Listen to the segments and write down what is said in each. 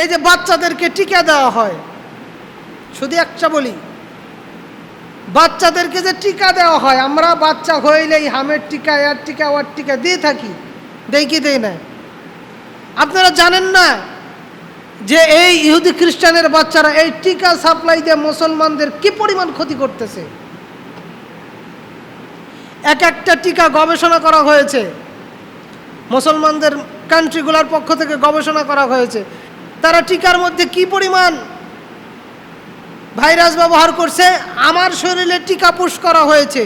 এই যে বাচ্চাদেরকে টিকা দেওয়া হয়, শুধু একটা বলি, বাচ্চাদেরকে যে টিকা দেওয়া হয়, আমরা বাচ্চা হইলেই হামের টিকা, এর টিকা ওয়ার টিকা দিয়ে থাকি, দেই কি দেই না আপনারা জানেন না যে এই ইহুদি খ্রিস্টানের বাচ্চারা এই টিকা সাপ্লাই দিয়ে মুসলমানদের কি পরিমাণ ক্ষতি করতেছে? এক একটা টিকা গবেষণা করা হয়েছে, মুসলমানদের কান্ট্রিগুলোর পক্ষ থেকে গবেষণা করা হয়েছে তারা টিকার মধ্যে কি পরিমাণ ভাইরাস ব্যবহার করছে? আমার শরীরে টিকা পুশ করা হয়েছে।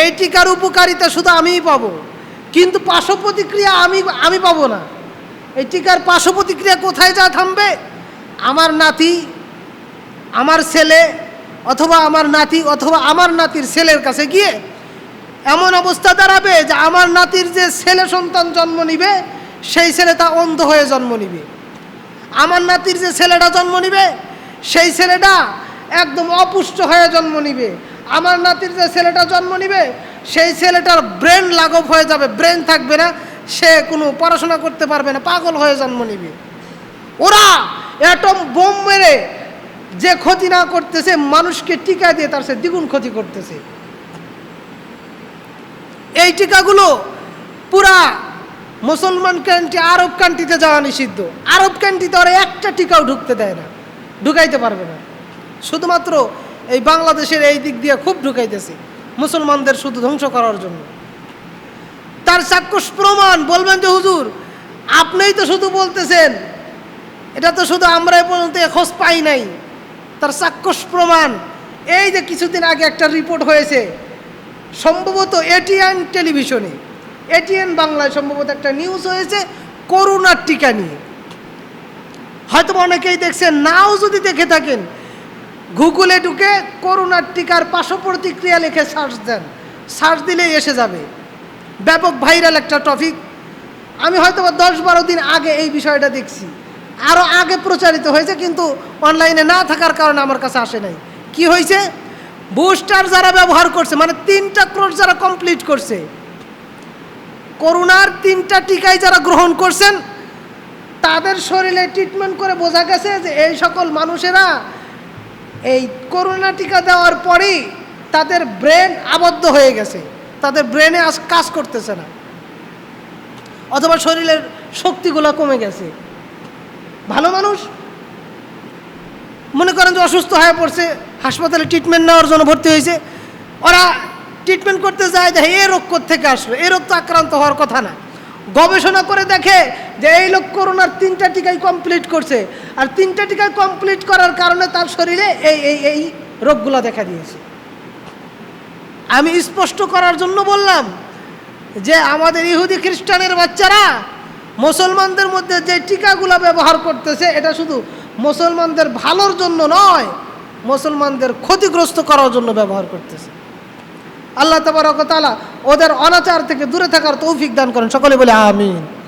এই টিকার উপকারিতা শুধু আমিই পাবো। কিন্তু পার্শ্ব প্রতিক্রিয়া আমি আমি পাবো না। এই টিকার পার্শ্ব প্রতিক্রিয়া কোথায় যা থামবে? আমার নাতি, আমার ছেলে অথবা আমার নাতি অথবা আমার নাতির ছেলের কাছে গিয়ে এমন অবস্থা দাঁড়াবে যে আমার নাতির যে ছেলে সন্তান জন্ম নিবে সেই ছেলে তা অন্ধ হয়ে জন্ম নিবে। আমার নাতির যে ছেলেটা জন্ম নিবে, সেই ছেলেটা একদম অপুষ্ট হয়ে জন্ম নিবে। আমার নাতির যে ছেলেটা জন্ম নিবে, সেই ছেলেটার ব্রেন লাঘব হয়ে যাবে, ব্রেন থাকবে না, সে কোনো পড়াশোনা করতে পারবে না, পাগল হয়ে জন্ম নিবে। ওরা অ্যাটম বোম মেরে যে ক্ষতি না করতেছে, মানুষকে টিকা দিয়ে তার সে দ্বিগুণ ক্ষতি করতেছে। এই টিকাগুলো পুরা মুসলমান কান্ট্রি আরব কান্ট্রিতে যাওয়া নিষিদ্ধ। আরব কান্ট্রিতে ওরা একটা টিকাও ঢুকতে দেয় না। ঢুকাইতে পারবে না। শুধুমাত্র এই বাংলাদেশের এই দিক দিয়ে খুব ঢুকাইতেছে। মুসলমানদের শুধু ধ্বংস করার জন্য। তার চাক্ষুষ প্রমাণ, বলবেন যে, হুজুর, আপনিই তো শুধু বলতেছেন। এটা তো শুধু আমরা পর্যন্ত খোঁজ পাই নাই। তার চাক্ষুষ প্রমাণ, এই যে কিছুদিন আগে একটা রিপোর্ট হয়েছে, সম্ভবত এটিএন টেলিভিশনে। এটিএন বাংলায় সম্ভবত একটা নিউজ হয়েছে, করোনার টিকা নিয়ে। হয়তো অনেকেই দেখছেন, নাও যদি দেখে থাকেন, গুগলে ঢুকে করোনার টিকার পার্শ্ব প্রতিক্রিয়া লিখে সার্চ দেন। সার্চ দিলেই এসে যাবে। ব্যাপক ভাইরাল একটা টপিক আমি হয়তো দশ বারো দিন আগে এই বিষয়টা দেখছি। আরও আগে প্রচারিত হয়েছে, কিন্তু অনলাইনে না থাকার কারণে আমার কাছে আসে নাই। কি হয়েছে? বুস্টার যারা ব্যবহার করছে মানে তিনটা কোর্স যারা কমপ্লিট করছে করোনার তিনটা টিকাই যারা গ্রহণ করছেন, তাদের শরীরে ট্রিটমেন্ট করে বোঝা গেছে যে এই সকল মানুষেরা এই করোনা টিকা দেওয়ার পরেই তাদের ব্রেন আবদ্ধ হয়ে গেছে। তাদের ব্রেনে আজ কাজ করতেছে না। অথবা শরীরের শক্তিগুলো কমে গেছে। ভালো মানুষ মনে করেন যে অসুস্থ হয়ে পড়ছে, হাসপাতালে ট্রিটমেন্ট নেওয়ার জন্য ভর্তি হয়েছে, ওরা ট্রিটমেন্ট করতে যায় যে এ রোগ থেকে আসলো? এই রোগ তো আক্রান্ত হওয়ার কথা না। গবেষণা করে দেখে যে এই লোক করোনার তিনটা টিকাই কমপ্লিট করছে। আর তিনটা টিকাই কমপ্লিট করার কারণে তার শরীরে এই এই এই রোগগুলো দেখা দিয়েছে। আমি স্পষ্ট করার জন্য বললাম যে আমাদের ইহুদি খ্রিস্টানের বাচ্চারা মুসলমানদের মধ্যে যে টিকাগুলো ব্যবহার করতেছে, এটা শুধু মুসলমানদের ভালোর জন্য নয়, মুসলমানদের ক্ষতিগ্রস্ত করার জন্য ব্যবহার করতেছে। আল্লাহ তবরকতালা ওদের অনাচার থেকে দূরে থাকার তৌফিক দান করেন। সকলে বলে আমিন।